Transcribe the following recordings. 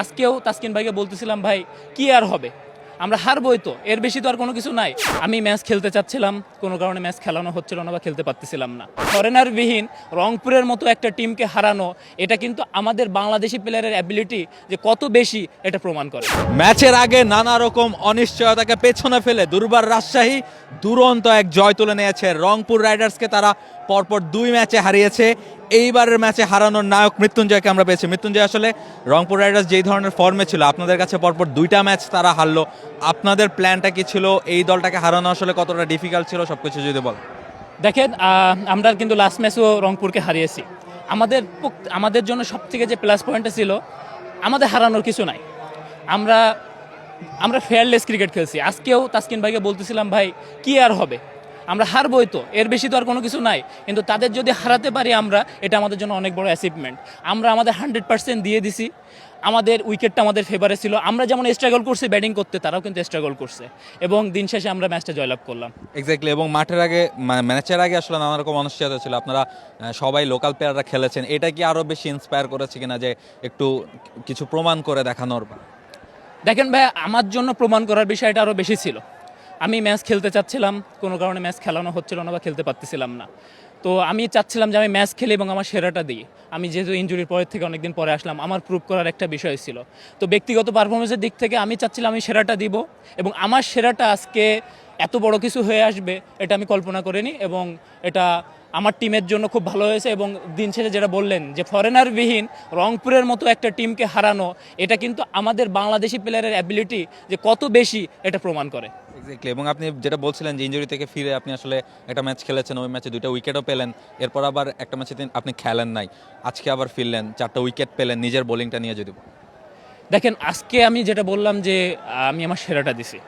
আজকেও তাসকিন ভাইকে বলতেছিলাম, ভাই, কি আর হবে? আমরা হারবই তো, এর বেশি তো আর কোনো কিছু নাই। আমি ম্যাচ খেলতে চাচ্ছিলাম, কোনো কারণে ম্যাচ খেলানো হচ্ছিল না বা খেলতে পারতেছিলাম না। ফরেনার বিহীন রংপুরের মতো একটা টিমকে হারানো, এটা কিন্তু আমাদের বাংলাদেশি প্লেয়ারের অ্যাবিলিটি যে কত বেশি এটা প্রমাণ করে। ম্যাচের আগে নানা রকম অনিশ্চয়তাকে পেছনে ফেলে দুর্বার রাজশাহী দুরন্ত এক জয় তুলে নিয়েছে রংপুর রাইডার্সকে, তারা পরপর দুই ম্যাচে হারিয়েছে। এইবারের ম্যাচে হারানোর নায়ক মৃত্যুঞ্জয়কে আমরা পেয়েছি। মৃত্যুঞ্জয় আসলে রংপুর রাইডার্স যেই ধরনের ফর্মে ছিল, আপনাদের কাছে পরপর দুইটা ম্যাচ তারা হারলো। আপনাদের প্ল্যানটা কি ছিল? এই দলটাকে হারানো আসলে কতটা ডিফিকাল্ট ছিল? সবকিছু যদি বল দেখেন আমরা কিন্তু লাস্ট ম্যাচও রংপুরকে হারিয়েছি। আমাদের আমাদের জন্য সব থেকে যে প্লাস পয়েন্টটা ছিল, আমাদের হারানোর কিছু নাই। আমরা আমরা ফেয়ারলেস ক্রিকেট খেলছি। আজকেও তাসকিন ভাইকে বলতেছিলাম, ভাই, কি আর হবে? আমরা হারবই তো এর বেশি তো আর কোনো কিছু নাই। কিন্তু তাদের যদি হারাতে পারি আমরা এটা আমাদের জন্য অনেক বড় অ্যাচিভমেন্ট আমরা আমাদের হান্ড্রেড পার্সেন্ট দিয়ে দিছি। আমাদের উইকেটটা আমাদের ফেভারে ছিল। আমরা যেমন স্ট্রাগল করছি ব্যাটিং করতে তারাও কিন্তু স্ট্রাগল করছে। এবং দিন শেষে আমরা ম্যাচটা জয়লাভ করলাম। এক্স্যাক্টলি এবং মাঠের আগে ম্যাচের আগে আসলে নানা রকম অনিশ্চয়তা ছিল। আপনারা সবাই লোকাল প্লেয়াররা খেলেছেন। এটা কি আরও বেশি ইন্সপায়ার করেছে কিনা যে একটু কিছু প্রমাণ করে দেখানোর দেখেন ভাই আমার জন্য প্রমাণ করার বিষয়টা আরও বেশি ছিল। আমি ম্যাচ খেলতে চাচ্ছিলাম, কোনো কারণে ম্যাচ খেলানো হচ্ছিল না বা খেলতে পারতেছিলাম না। তো আমি চাচ্ছিলাম যে আমি ম্যাচ খেলি এবং আমার সেরাটা দিই। আমি যেহেতু ইঞ্জুরির পরের থেকে অনেকদিন পরে আসলাম, আমার প্রুভ করার একটা বিষয় ছিল। তো ব্যক্তিগত পারফরমেন্সের দিক থেকে আমি চাচ্ছিলাম আমি সেরাটা দিব এবং আমার সেরাটা আজকে এত বড় কিছু হয়ে আসবে, এটা আমি কল্পনা করিনি এবং এটা আমার টিমের জন্য খুব ভালো হয়েছে এবং দিন শেষে যেটা বললেন যে ফরেনার বিহীন রংপুরের মতো একটা টিমকে হারানো, এটা কিন্তু আমাদের বাংলাদেশি প্লেয়ারের অ্যাবিলিটি যে কত বেশি এটা প্রমাণ করে। এক্স্যাক্টলি এবং আপনি যেটা বলছিলেন যে ইঞ্জুরি থেকে ফিরে আপনি আসলে একটা ম্যাচ খেলেছেন, ওই ম্যাচে দুইটা উইকেটও পেলেন। এরপর আবার একটা ম্যাচে আপনি খেলেন নাই। আজকে আবার ফিরলেন, চারটা উইকেট পেলেন, নিজের বোলিংটা নিয়ে যদি দেখেন, আজকে আমি যেটা বললাম যে, আমি আমার সেরাটা দিছি।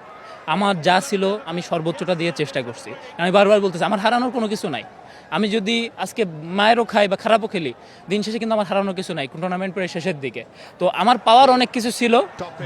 আমার যা ছিল, আমি সর্বোচ্চটা দিয়ে চেষ্টা করছি। আমি বারবার বলতেছি, আমার হারানোর কোনো কিছু নাই। আমি যদি আজকে মায়েরও খাই বা খারাপও খেলি দিন শেষে কিন্তু আমার হারানোর কিছু নাই টুর্নামেন্ট প্রায় শেষের দিকে। তো আমার পাওয়ার অনেক কিছু ছিল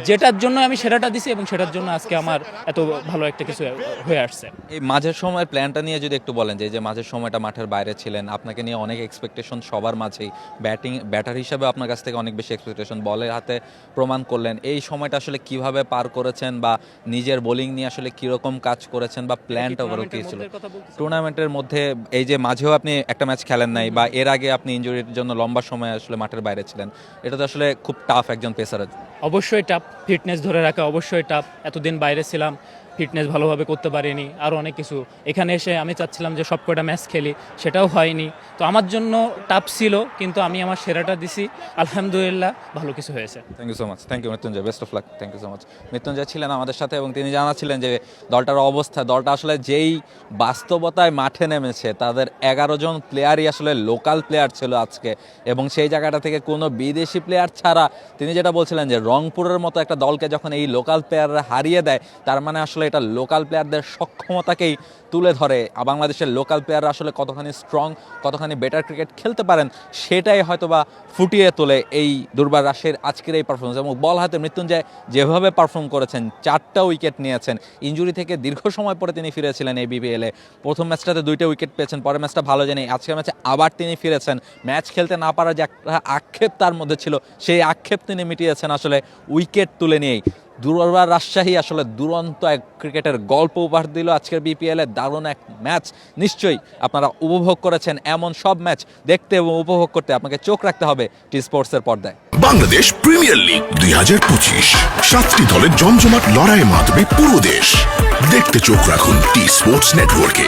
যেটার জন্য আমি সেরাটা দিছি এবং সেটার জন্য আজকে আমার এত ভালো একটা কিছু হয়ে আসছে। এই মাঝের সময়ের প্ল্যানটা নিয়ে যদি একটু বলেন যে যে মাঝের সময়টা মাঠের বাইরে ছিলেন আপনাকে নিয়ে অনেক এক্সপেকটেশন সবার মাঝেই। ব্যাটিং ব্যাটার হিসাবে আপনার কাছ থেকে অনেক বেশি এক্সপেকটেশন বলের হাতে প্রমাণ করলেন। এই সময়টা আসলে কীভাবে পার করেছেন বা নিজের বোলিং নিয়ে আসলে কীরকম কাজ করেছেন বা প্ল্যানটা ওভারঅল কি ছিল? টুর্নামেন্টের মধ্যে এই যে মাঝেও আপনি একটা ম্যাচ খেলেন নাই বা এর আগে আপনি ইঞ্জুরির জন্য লম্বা সময় আসলে মাঠের বাইরে ছিলেন এটা তো আসলে খুব টাফ একজন পেসারের অবশ্যই টাপ ফিটনেস ধরে রাখা, অবশ্যই টাপ এতদিন বাইরে ছিলাম ফিটনেস ভালোভাবে করতে পারিনি আরও অনেক কিছু। এখানে এসে আমি চাচ্ছিলাম যে সব কটা ম্যাচ খেলি, সেটাও হয়নি। তো আমার জন্য টাপ ছিল, কিন্তু আমি আমার সেরাটা দিছি। আলহামদুলিল্লাহ, ভালো কিছু হয়েছে। Thank you so much thank you Mrityunjay. Best of luck thank you so much Mrityunjay ছিলেন আমাদের সাথে এবং তিনি জানাচ্ছিলেন যে দলটার অবস্থা, দলটা আসলে যেই বাস্তবতায় মাঠে নেমেছে, তাদের এগারো জন প্লেয়ারই আসলে লোকাল প্লেয়ার ছিল আজকে। এবং সেই জায়গাটা থেকে কোনো বিদেশি প্লেয়ার ছাড়া তিনি যেটা বলছিলেন যে রংপুরের মতো একটা দলকে যখন এই লোকাল প্লেয়াররা হারিয়ে দেয়, তার মানে আসলে এটা লোকাল প্লেয়ারদের সক্ষমতাকেই তুলে ধরে। বাংলাদেশের লোকাল প্লেয়াররা আসলে কতখানি স্ট্রং কতখানি বেটার ক্রিকেট খেলতে পারেন, সেটাই হয়তোবা ফুটিয়ে তোলে এই দুর্বার রাশের আজকের এই পারফরমেন্স এবং বল হাতে মৃত্যুঞ্জয় যেভাবে পারফর্ম করেছেন, চারটা উইকেট নিয়েছেন ইঞ্জুরি থেকে দীর্ঘ সময় পরে তিনি ফিরেছিলেন এই বিপিএলে প্রথম ম্যাচটাতে দুইটা উইকেট পেয়েছেন, পরের ম্যাচটা ভালো জানি, আজকের ম্যাচে আবার তিনি ফিরেছেন। ম্যাচ খেলতে না পারার যে একটা আক্ষেপ তার মধ্যে ছিল, সেই আক্ষেপ তিনি মিটিয়েছেন আসলে উইকেট তুলে নিয়েই। দুর্বার রাজশাহী আসলে দুরন্ত এক ক্রিকেটের গল্প উপহার দিল আজকের বিপিএল দারুণ এক ম্যাচ। নিশ্চয়ই আপনারা উপভোগ করেছেন এমন সব ম্যাচ দেখতে এবং উপভোগ করতে আপনাকে চোখ রাখতে হবে টি স্পোর্টসের পর্দায়। বাংলাদেশ প্রিমিয়ার লিগ দুই হাজার পঁচিশ। সাতটি দলের জমজমাট লড়াইয়ের মাধ্যমে পুরো দেশ। দেখতে চোখ রাখুন টি স্পোর্টস নেটওয়ার্কে।